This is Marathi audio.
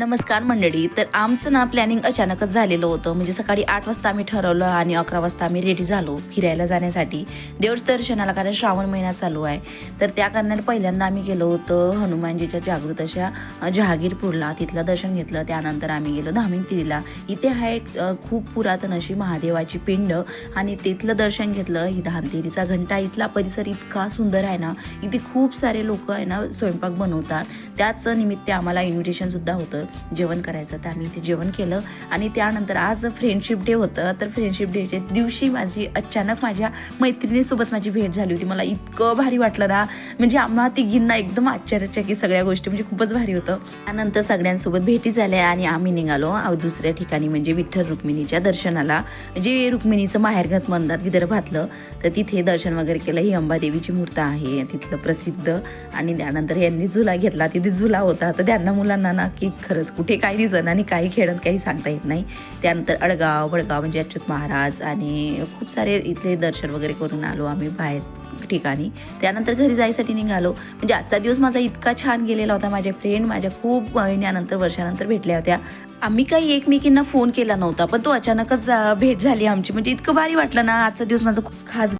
नमस्कार मंडळी. तर आमचं ना प्लॅनिंग अचानकच झालेलं होतं. म्हणजे सकाळी आठ वाजता आम्ही ठरवलं आणि अकरा वाजता आम्ही रेडी झालो फिरायला जाण्यासाठी. देव दर्शनाला कारण श्रावण महिना चालू आहे. तर त्या कारणाने पहिल्यांदा आम्ही गेलो होतो हनुमानजीच्या जागृत अशा जहागीरपूरला. तिथलं दर्शन घेतलं. त्यानंतर आम्ही गेलो धामिनतिरीला इथे आहे एक खूप पुरातन अशी महादेवाची पिंड आणि तिथलं दर्शन घेतलं. ही धानतेरीचा घंटा इथला परिसर इतका सुंदर आहे ना इथे खूप सारे लोक आहे ना स्वयंपाक बनवतात. त्याच निमित्त आम्हाला इन्व्हिटेशनसुद्धा होतं. जेवण करायचं तर आम्ही इथे जेवण केलं. आणि त्यानंतर आज फ्रेंडशिप डे होतं तर फ्रेंडशिप डेच्या दिवशी माझी अचानक माझ्या मैत्रिणीसोबत माझी भेट झाली होती. मला इतकं भारी वाटलं ना. म्हणजे आम्हा तिघींना एकदम आश्चर्यचकित सगळ्या गोष्टी म्हणजे खूपच भारी होतं. त्यानंतर सगळ्यांसोबत भेटी झाल्या आणि आम्ही निघालो. दुसऱ्या ठिकाणी म्हणजे विठ्ठल रुक्मिणीच्या दर्शनाला. जे रुक्मिणीचं माहेरघात म्हणतात विदर्भातलं तर तिथे दर्शन वगैरे केलं. ही अंबादेवीची मूर्त आहे तिथलं प्रसिद्ध. आणि त्यानंतर यांनी झुला घेतला. तिथे झुला होता. तर त्यांना मुलांना ना की खरंच कुठे काही दिसन आणि काही खेळत काही सांगता येत नाही. त्यानंतर अडगाव वडगाव म्हणजे अच्युत महाराज आणि खूप सारे इथले दर्शन वगैरे करून आलो आम्ही बाहेर ठिकाणी. त्यानंतर घरी जायसाठी निघालो. म्हणजे आजचा दिवस माझा इतका छान गेलेला होता. माझ्या फ्रेंड माझ्या खूप महिन्यानंतर वर्षानंतर भेटल्या होत्या. आम्ही काही एकमेकींना फोन केला नव्हता पण तो अचानकच भेट झाली आमची. म्हणजे इतकं भारी वाटलं ना आजचा दिवस माझा खूप खास